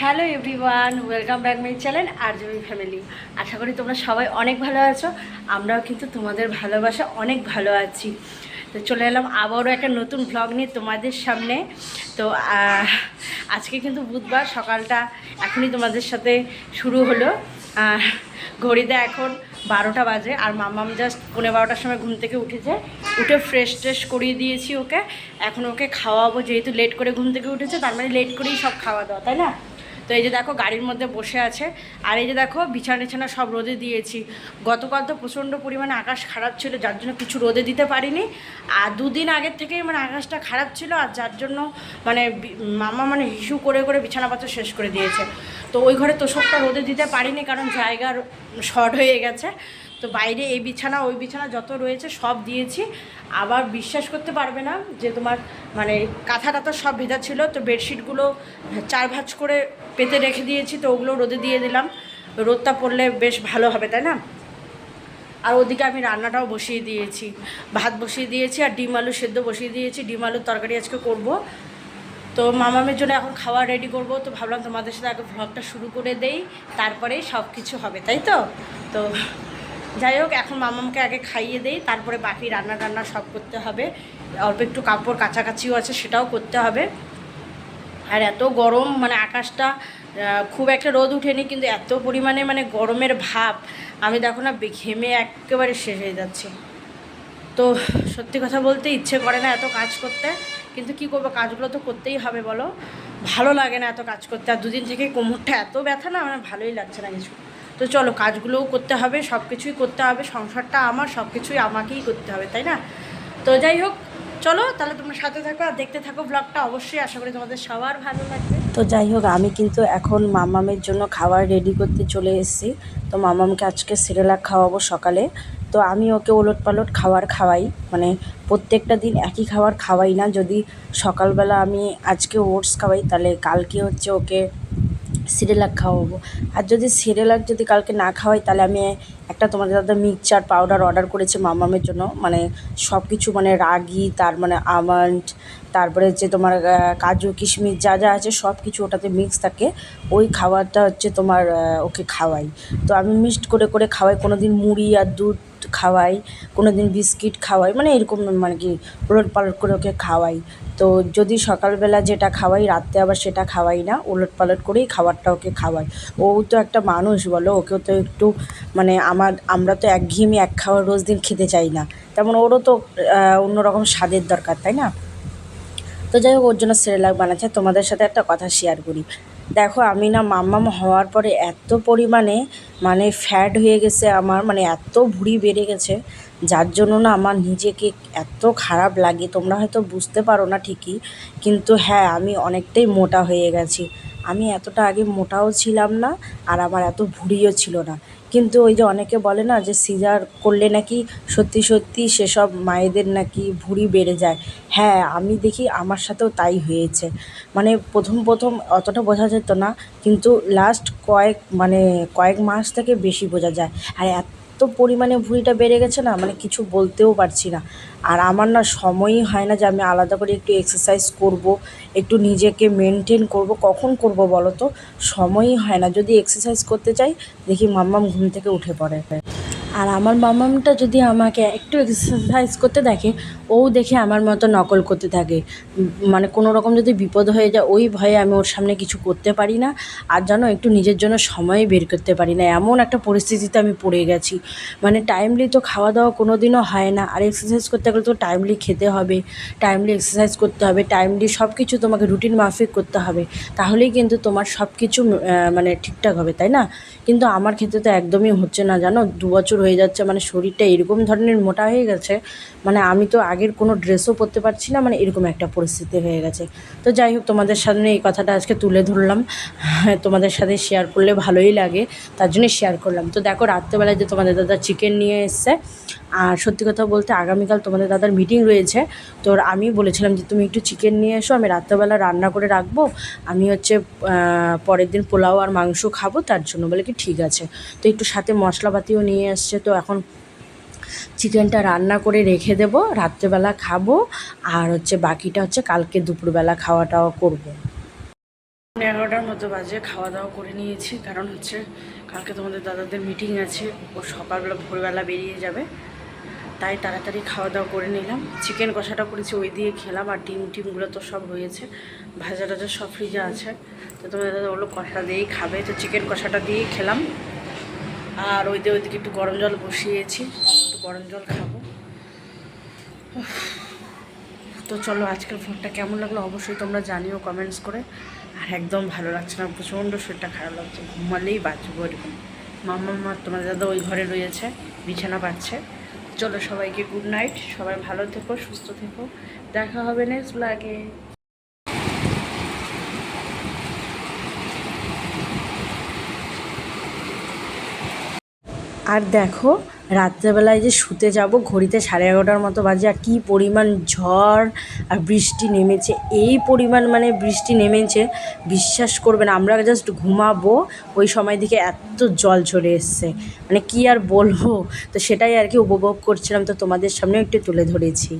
Hello everyone, welcome back my channel আর জমি family. আশা করি তোমরা সবাই অনেক ভালো আছো, আমরাও কিন্তু তোমাদের ভালোবাসা অনেক ভালো আছি। তো চলে এলাম আবারও একটা নতুন ভ্লগ নিয়ে তোমাদের সামনে। তো আজকে কিন্তু বুধবার, সকালটা এখনই তোমাদের সাথে শুরু হলো। ঘড়িতে এখন বারোটা বাজে, আর মামাম জাস্ট পনেরো বারোটার সময় ঘুম থেকে উঠেছে। উঠে ফ্রেশ ট্রেশ করিয়ে দিয়েছি ওকে। এখন ওকে খাওয়াবো, যেহেতু লেট করে ঘুম থেকে উঠেছে, তার মানে লেট করেই সব খাওয়া দাওয়া, তাই না? তো এই যে দেখো গাড়ির মধ্যে বসে আছে। আর এই যে দেখো বিছানা টিছানা সব রোদে দিয়েছি। গতকাল তো প্রচণ্ড পরিমাণে আকাশ খারাপ ছিল, যার জন্য কিছু রোদে দিতে পারিনি। আর দুদিন আগের থেকেই মানে আকাশটা খারাপ ছিল, আর যার জন্য মানে মামা মানে হিসু করে করে বিছানাপত্র শেষ করে দিয়েছে। তো ওই ঘরে তোষকটা রোদে দিতে পারিনি, কারণ জায়গার শর্ট হয়ে গেছে। তো বাইরে এই বিছানা, ওই বিছানা যত রয়েছে সব দিয়েছি। আবার বিশ্বাস করতে পারবে না যে তোমার মানে কাঁথা টাথা সব ভেজা ছিল, তো বেডশিটগুলো চার ভাঁজ করে পেতে রেখে দিয়েছি, তো ওগুলো রোদে দিয়ে দিলাম। রোদটা পড়লে বেশ ভালো হবে, তাই না? আর ওদিকে আমি রান্নাটাও বসিয়ে দিয়েছি। ভাত বসিয়ে দিয়েছি আর ডিম আলু সেদ্ধ বসিয়ে দিয়েছি। ডিম আলুর তরকারি আজকে করব। তো মামামের জন্য এখন খাওয়া রেডি করব, তো ভাবলাম তোমাদের সাথে আগে ভ্লগটা শুরু করে দেই, তারপরেই সব কিছু হবে, তাই তো? তো যাই হোক, এখন মামামকে আগে খাইয়ে দেই, তারপরে বাকি রান্না টান্না সব করতে হবে। অল্প একটু কাপড় কাছাকাছিও আছে, সেটাও করতে হবে। আর এত গরম মানে আকাশটা খুব একটা রোদ উঠেনি, কিন্তু এত পরিমাণে মানে গরমের ভাব, আমি দেখো না ঘেমে একেবারে শেষ হয়ে যাচ্ছে। তো সত্যি কথা বলতে ইচ্ছে করে না এত কাজ করতে, কিন্তু কি করব, কাজগুলো তো করতেই হবে, বলো। ভালো লাগে না এত কাজ করতে, আর দুদিন থেকে কোমরটা এত ব্যথা না আমার ভালোই লাগছে না কিছু। তো চলো, কাজগুলোও করতে হবে সব কিছুই করতে হবে, সংসারটা আমার সব কিছুই আমাকেই করতে হবে, তাই না? তো যাই হোক, চলো, তাহলে তোমরা সাথে থাকো আর দেখতে থাকো ব্লগটা অবশ্যই আশা করি তোমাদের সবার ভালো লাগবে। তো যাই হোক, আমি কিন্তু এখন মামামের জন্য খাবার রেডি করতে চলে এসেছি। তো মামামকে আজকে সিরেলাক খাওয়াবো সকালে। তো আমি ওকে ওলট পালট খাবার খাওয়াই মানে প্রত্যেকটা দিন একই খাবার খাওয়াই না। যদি সকালবেলা আমি আজকে ওটস খাওয়াই, তাহলে কালকে হচ্ছে ওকে সিরেলাক খাওয়াবো। আর যদি সিরেলাক যদি কালকে না খাওয়াই, তাহলে আমি একটা তোমাদের দাদা মিক্সচার পাউডার অর্ডার করেছে মামামের জন্য। মানে সব কিছু মানে রাগি, তার মানে আমন্ড তারপরে হচ্ছে তোমার কাজু, কিশমিশ যা যা আছে সব কিছু ওটাতে মিক্স থাকে। ওই খাবারটা হচ্ছে তোমার ওকে খাওয়াই। তো আমি মিক্সড করে করে খাওয়াই। কোনো দিন মুড়ি আর দুধ খাওয়াই কোনো দিন বিস্কিট খাওয়াই মানে এরকম মানে কি উলট পালট করে ওকে খাওয়াই। তো যদি সকালবেলা যেটা খাওয়াই, রাত্রে আবার সেটা খাওয়াই না, উলট পালট করেই খাবারটা ওকে খাওয়াই। ও তো একটা মানুষ বলো, ওকেও তো একটু মানে আমার, আমরা তো একঘেয়েমি এক খাওয়ার রোজ দিন খেতে চাই না। তেমন ওরও তো অন্যরকম স্বাদের দরকার, তাই না? তো যাই হোক, ওর জন্য সেরেলাক বানাচ্ছে। তোমাদের সাথে একটা কথা শেয়ার করি। দেখো, আমি না মাম্মাম হওয়ার পরে এত পরিমাণে মানে ফ্যাট হয়ে গেছে আমার মানে এত ভুঁড়ি বেড়ে গেছে। যার জন্য না আমার নিজেকে এত খারাপ লাগে, তোমরা হয়তো বুঝতে পারো না ঠিকই। কিন্তু হ্যাঁ আমি অনেকটাই মোটা হয়ে গেছি। আমি এতটা আগে মোটাও ছিলাম না আর আমার এত ভুঁড়িও ছিল না। কিন্তু ওই যে অনেকে বলে না যে সিজার করলে নাকি সত্যি সত্যি সেসব মায়েদের নাকি ভুঁড়ি বেড়ে যায়। হ্যাঁ আমি দেখি আমার সাথেও তাই হয়েছে। মানে প্রথম প্রথম অতটা বোঝা যেত না, কিন্তু লাস্ট কয়েক মানে কয়েক মাস থেকে বেশি বোঝা যায়। আর এত পরিমাণে ভুঁড়িটা বেড়ে গেছে না মানে কিছু বলতেও পারছি না। আর আমার না সময়ই হয় না যে আমি আলাদা করে একটু এক্সারসাইজ করব, একটু নিজেকে মেনটেন করব। কখন করব বলো তো? সময়ই হয় না। যদি এক্সারসাইজ করতে চাই, দেখি মাম্মাম ঘুম থেকে উঠে পড়ে। আর আমার মামামটা যদি আমাকে একটু এক্সারসাইজ করতে দেখে, ও দেখে আমার মতো নকল করতে থাকে। মানে কোনো রকম যদি বিপদ হয়ে যায়, ওই ভয়ে আমি ওর সামনে কিছু করতে পারি না। আর যেন একটু নিজের জন্য সময় বের করতে পারি না। এমন একটা পরিস্থিতিতে আমি পড়ে গেছি। মানে টাইমলি তো খাওয়া দাওয়া কোনো দিনও হয় না। আর এক্সারসাইজ করতে গেলে তো টাইমলি খেতে হবে। টাইমলি এক্সারসাইজ করতে হবে। টাইমলি সব কিছু তোমাকে রুটিন মাফিক করতে হবে। তাহলেই কিন্তু তোমার সব কিছু মানে ঠিকঠাক হবে, তাই না? কিন্তু আমার ক্ষেত্রে তো একদমই হচ্ছে না। জানো, দু বছর হয়ে যাচ্ছে মানে শরীরটা এরকম ধরনের মোটা হয়ে গেছে মানে আমি তো আগের কোনো ড্রেসও পরতে পারছি না মানে এরকম একটা পরিস্থিতি হয়ে গেছে। তো যাই হোক তোমাদের সামনে এই কথাটা আজকে তুলে ধরলাম হ্যাঁ, তোমাদের সাথে শেয়ার করলে ভালোই লাগে তার জন্যই শেয়ার করলাম। তো দেখো রাত্রেবেলায় যে তোমাদের দাদা চিকেন নিয়ে এসছে আর সত্যি কথা বলতে আগামীকাল তোমাদের দাদার মিটিং রয়েছে তো আমি বলেছিলাম যে তুমি একটু চিকেন নিয়ে এসো আমি রাত্রেবেলা রান্না করে রাখব আমি হচ্ছে পরের দিন পোলাও আর মাংস খাব তার জন্য বলে কি ঠিক আছে। তো একটু সাথে মশলাপাতিও নিয়ে এসছে তো এখন চিকেনটা রান্না করে রেখে দেবো, রাত্রেবেলা খাব, আর হচ্ছে বাকিটা হচ্ছে কালকে দুপুরবেলা খাওয়া খাওয়াটাও করব। এগারোটার মতো বাজে খাওয়া দাওয়া করে নিয়েছি, কারণ হচ্ছে কালকে তোমাদের দাদাদের মিটিং আছে, ও সকালবেলা, ভোরবেলা বেরিয়ে যাবে, তাই তাড়াতাড়ি খাওয়া দাওয়া করে নিলাম। চিকেন কষাটা করেছি ওই দিয়ে খেলাম, আর ডিম টিমগুলো তো সব হয়েছে ভাজা টাজা সব ফ্রিজে আছে, তো তোমাদের দাদা ওগুলো কষা দিয়েই খাবে, তো চিকেন কষাটা দিয়েই খেলাম। আর ওই দিয়ে ওইদিকে একটু গরম জল বসিয়েছি, একটু গরম জল খাব। তো চলো আজকের ফোনটা কেমন লাগল অবশ্যই তোমরা জানিও কমেন্টস করে। আর একদম ভালো লাগছে না, প্রচণ্ড শরীরটা খারাপ লাগছে, ঘুমালেই বাঁচবো এরকম। মাম্মা মা, তোমার দাদা ওই ঘরে রয়েছে, বিছানা পাচ্ছে। চলো সবাইকে গুড নাইট সবাই ভালো থেকো, সুস্থ থেকো। দেখা হবে নেক্সট ব্লগে আর দেখো, রাত্রেবেলায় যে শুতে যাব, ঘড়িতে সাড়ে এগারোটার মতো বাজে, আর কী পরিমাণ ঝড় আর বৃষ্টি নেমেছে। এই পরিমাণ মানে বৃষ্টি নেমেছে, বিশ্বাস করবেন আমরা জাস্ট ঘুমাবো, ওই সময় দিকে এত জল চলে এসছে। মানে কি আর বলব? তো সেটাই আর কি উপভোগ করছিলাম, তো তোমাদের সামনে একটু তুলে ধরেছি।